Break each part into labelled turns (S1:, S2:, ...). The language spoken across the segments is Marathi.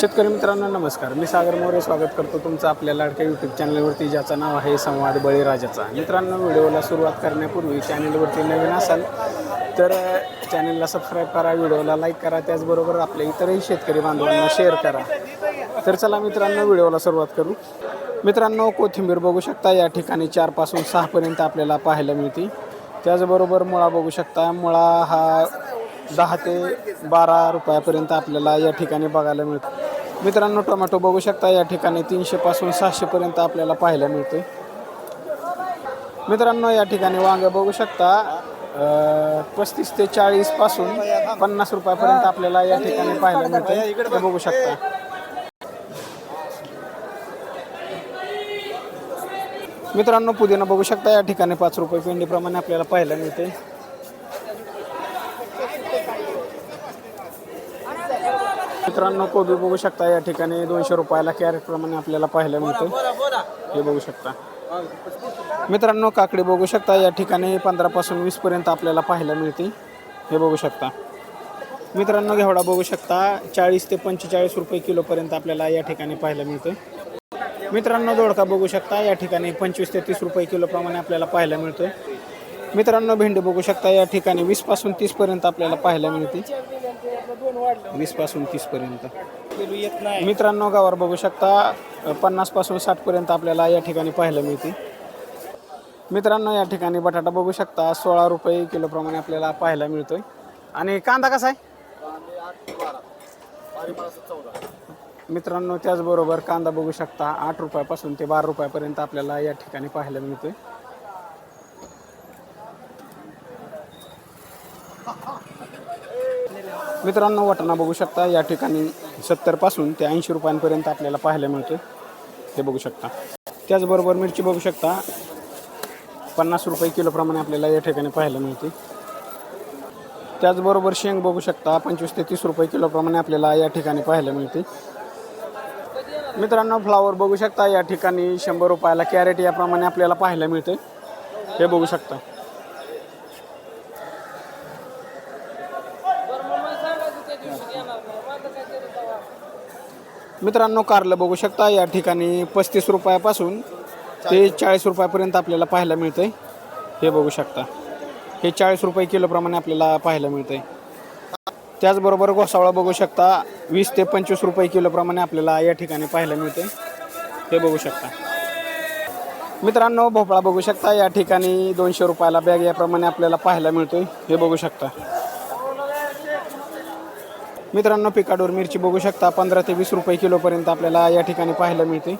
S1: शेतकरी मित्रांनो नमस्कार. मी सागर मोरे स्वागत करतो तुमचं आपल्या लाडक्या यूट्यूब चॅनलवरती ज्याचं नाव आहे संवाद बळीराजाचा. मित्रांनो व्हिडिओला सुरुवात करण्यापूर्वी चॅनलवरती नवीन असाल तर चॅनलला सबस्क्राईब करा व्हिडिओला लाईक करा त्याचबरोबर आपल्या इतरही शेतकरी बांधवांना शेअर करा. तर चला मित्रांनो व्हिडिओला सुरुवात करू. मित्रांनो कोथिंबीर बघू शकता या ठिकाणी चारपासून सहापर्यंत आपल्याला पाहायला मिळते. त्याचबरोबर मुळा बघू शकता. मुळा हा दहा ते बारा रुपयापर्यंत आपल्याला या ठिकाणी बघायला मिळतो. मित्रांनो टोमॅटो बघू शकता या ठिकाणी तीनशेपासून सहाशेपर्यंत आपल्याला पाहायला मिळते. मित्रांनो या ठिकाणी वांगे बघू शकता पस्तीस ते चाळीसपासून पन्नास रुपयापर्यंत आपल्याला या ठिकाणी पाहायला मिळते. इकडे बघू शकता. मित्रांनो पुदिना बघू शकता या ठिकाणी पाच रुपये पेंडीप्रमाणे आपल्याला पाहायला मिळते. मित्रांनो कोबी बघू शकता या ठिकाणी दोनशे रुपयाला कॅरेट प्रमाणे आपल्याला पाहायला मिळते हे बघू शकता. मित्रांनो काकडी बघू शकता या ठिकाणी पंधरापासून वीसपर्यंत आपल्याला पाहायला मिळते हे बघू शकता. मित्रांनो घेवडा बघू शकता चाळीस ते पंचेचाळीस रुपये किलोपर्यंत आपल्याला या ठिकाणी पाहायला मिळते मित्रांनो दोडका बघू शकता या ठिकाणी पंचवीस ते तीस रुपये किलोप्रमाणे आपल्याला पाहायला मिळतोय. मित्रांनो भेंडी बघू शकता या ठिकाणी वीसपासून तीसपर्यंत आपल्याला पाहायला मिळते. वीसपासून तीसपर्यंत मित्रांनो गावावर बघू शकता पन्नासपासून साठपर्यंत आपल्याला या ठिकाणी पाहायला मिळते. मित्रांनो या ठिकाणी बटाटा बघू शकता सोळा रुपये किलोप्रमाणे आपल्याला पाहायला मिळतोय. आणि कांदा कसा आहे? मित्रांनो त्याचबरोबर कांदा बघू शकता आठ रुपयापासून ते बारा रुपयापर्यंत आपल्याला या ठिकाणी पाहायला मिळतोय. मित्रांनो वाटाणा बघू शकता. या ठिकाणी सत्तरपासून ते ऐंशी रुपयांपर्यंत आपल्याला पाहायला मिळते हे बघू शकता. त्याचबरोबर मिरची बघू शकता. पन्नास रुपये किलोप्रमाणे आपल्याला या ठिकाणी पाहायला मिळते त्याचबरोबर शेंग बघू शकता. पंचवीस ते तीस रुपये किलोप्रमाणे आपल्याला या ठिकाणी पाहायला मिळते मित्रांनो फ्लावर बघू शकता. या ठिकाणी शंभर रुपयाला कॅरेट याप्रमाणे आपल्याला पाहायला मिळते हे बघू शकता. मित्रांनो कारलं बघू शकता या ठिकाणी पस्तीस रुपयापासून ते चाळीस. रुपयापर्यंत आपल्याला पाहायला मिळतंय. हे बघू शकता. हे चाळीस रुपये किलोप्रमाणे आपल्याला पाहायला मिळतंय. त्याचबरोबर घोसावळा बघू शकता वीस ते पंचवीस रुपये किलोप्रमाणे आपल्याला या ठिकाणी पाहायला मिळते हे बघू शकता. मित्रांनो भोपळा बघू शकता या ठिकाणी दोनशे रुपयाला बॅग याप्रमाणे आपल्याला पाहायला मिळतोय. हे बघू शकता. मित्रांनो पिकाडोर मिरची बघू शकता. पंधरा ते वीस रुपये किलोपर्यंत आपल्याला या ठिकाणी पाहायला मिळते.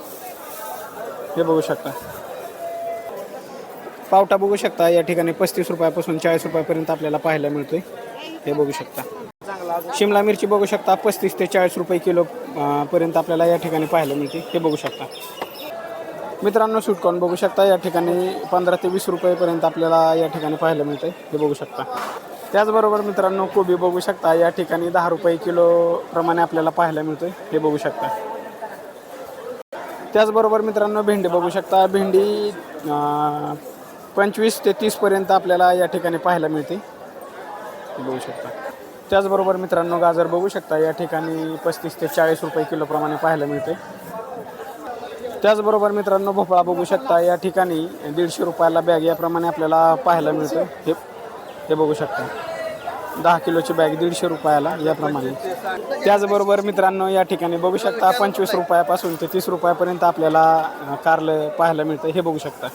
S1: हे बघू शकता. पावटा बघू शकता. या ठिकाणी पस्तीस रुपयापासून चाळीस रुपयापर्यंत आपल्याला पाहायला मिळतोय. हे बघू शकता. शिमला मिरची बघू शकता. पस्तीस ते चाळीस रुपये किलो पर्यंत आपल्याला या ठिकाणी पाहायला मिळते. हे बघू शकता. मित्रांनो सुटकॉन बघू शकता. या ठिकाणी पंधरा ते वीस रुपयेपर्यंत आपल्याला या ठिकाणी पाहायला मिळते हे बघू शकता. त्याचबरोबर मित्रांनो कोबी बघू शकता. या ठिकाणी दहा रुपये किलो प्रमाणे आपल्याला पाहायला मिळतो हे बघू शकता. त्याचबरोबर मित्रांनो भेंडी बघू शकता. भेंडी पंचवीस ते तीसपर्यंत आपल्याला या ठिकाणी पाहायला मिळते. हे बघू शकता. त्याचबरोबर मित्रांनो गाजर बघू शकता. या ठिकाणी पस्तीस ते चाळीस रुपये किलोप्रमाणे पाहायला मिळते. त्याचबरोबर मित्रांनो भोपळा बघू शकता. या ठिकाणी दीडशे रुपयाला बॅग याप्रमाणे आपल्याला पाहायला मिळतं हे हे बघू शकता. दहा किलोची बॅग दीडशे रुपयाला याप्रमाणे. त्याचबरोबर मित्रांनो या ठिकाणी बघू शकता पंचवीस रुपयापासून ते तीस रुपयापर्यंत आपल्याला कारलं पाहायला मिळतं. हे बघू शकता.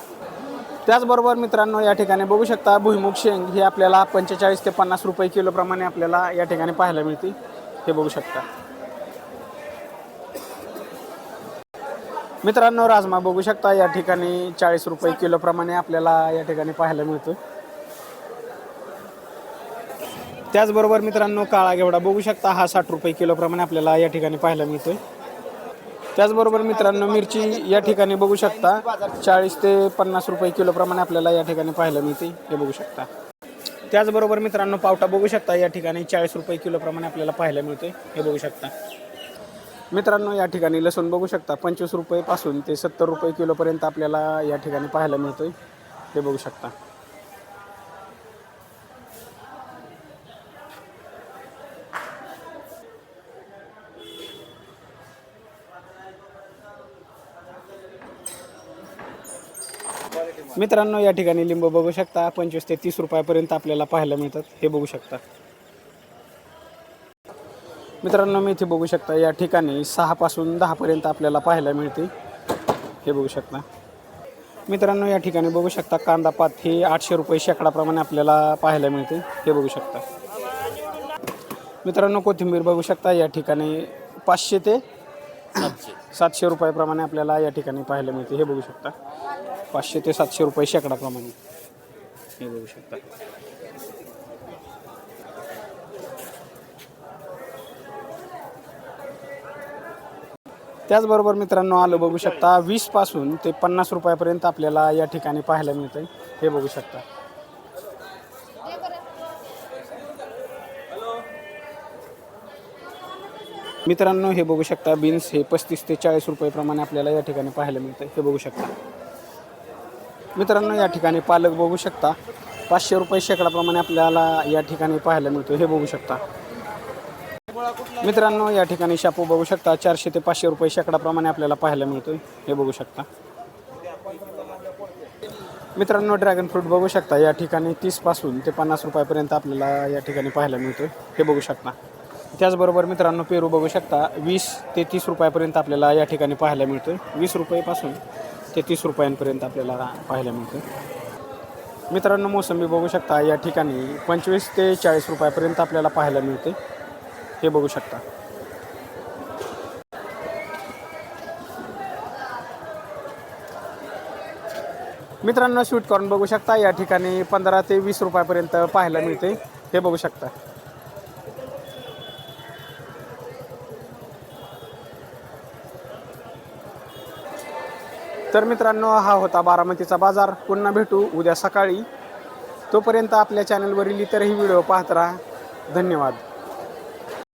S1: त्याचबरोबर मित्रांनो या ठिकाणी बघू शकता भुईमुग शेंग ही आपल्याला पंचेचाळीस ते पन्नास रुपये किलोप्रमाणे आपल्याला या ठिकाणी पाहायला मिळते. हे बघू शकता. मित्रांनो राजमा बघू शकता या ठिकाणी चाळीस रुपये किलोप्रमाणे आपल्याला या ठिकाणी पाहायला मिळतो त्याचबरोबर मित्रांनो काळा घेवडा बघू शकता हा साठ रुपये किलोप्रमाणे आपल्याला या ठिकाणी पाहायला मिळतोय. त्याचबरोबर मित्रांनो मिरची या ठिकाणी बघू शकता. चाळीस ते पन्नास रुपये किलोप्रमाणे आपल्याला या ठिकाणी पाहायला मिळते हे बघू शकता. त्याचबरोबर मित्रांनो पावटा बघू शकता. या ठिकाणी चाळीस रुपये किलोप्रमाणे आपल्याला पाहायला मिळते हे बघू शकता. मित्रांनो या ठिकाणी लसूण बघू शकता. पंचवीस रुपयेपासून ते सत्तर रुपये किलोपर्यंत आपल्याला या ठिकाणी पाहायला मिळतोय. हे बघू शकता. मित्रांनो या ठिकाणी लिंबू बघू शकता. पंचवीस ते तीस रुपयापर्यंत आपल्याला पाहायला मिळतात. हे बघू शकता. मित्रांनो मेथी बघू शकता या ठिकाणी सहापासून दहापर्यंत आपल्याला पाहायला मिळते. हे बघू शकता. मित्रांनो या ठिकाणी बघू शकता कांदा पात हे आठशे रुपये शेकडाप्रमाणे आपल्याला पाहायला मिळते. हे बघू शकता. मित्रांनो कोथिंबीर बघू शकता या ठिकाणी पाचशे ते सातशे रुपयाप्रमाणे आपल्याला या ठिकाणी पाहायला मिळते. हे बघू शकता. पाचशे ते सातशे रुपये शेकडाप्रमाणे हे बघू शकता. त्याचबरोबर मित्रांनो आलं बघू शकता वीसपासून ते पन्नास रुपयापर्यंत आपल्याला या ठिकाणी पाहायला मिळतं हे बघू शकता. मित्रांनो हे बघू शकता बीन्स हे पस्तीस ते चाळीस रुपयेप्रमाणे आपल्याला या ठिकाणी पाहायला मिळतं हे बघू शकता. मित्रांनो या ठिकाणी पालक बघू शकता. पाचशे रुपये शेकडाप्रमाणे आपल्याला या ठिकाणी पाहायला मिळतो. हे बघू शकता. मित्रांनो या ठिकाणी शापू बघू शकता. चारशे ते पाचशे रुपये शेकडाप्रमाणे आपल्याला पाहायला मिळतो हे बघू शकता. मित्रांनो ड्रॅगन फ्रूट बघू शकता. या ठिकाणी तीसपासून ते पन्नास रुपयापर्यंत आपल्याला या ठिकाणी पाहायला मिळतो हे बघू शकता. त्याचबरोबर मित्रांनो पेरू बघू शकता. वीस ते तीस रुपयापर्यंत आपल्याला या ठिकाणी पाहायला मिळतो वीस रुपयेपासून ते तीस रुपयांपर्यंत आपल्याला पाहायला मिळते. मित्रांनो मोसंबी बघू शकता या ठिकाणी पंचवीस ते चाळीस रुपयापर्यंत आपल्याला पाहायला मिळते. हे बघू शकता. मित्रांनो स्वीट कॉर्न बघू शकता या ठिकाणी पंधरा ते वीस रुपयापर्यंत पाहायला मिळते. हे बघू शकता. तर मित्रांनो हा होता बारामतीचा बाजार. पुन्हा भेटू उद्या सकाळी. तोपर्यंत आपल्या चॅनलवरील इतरही व्हिडिओ पाहत राहा. धन्यवाद.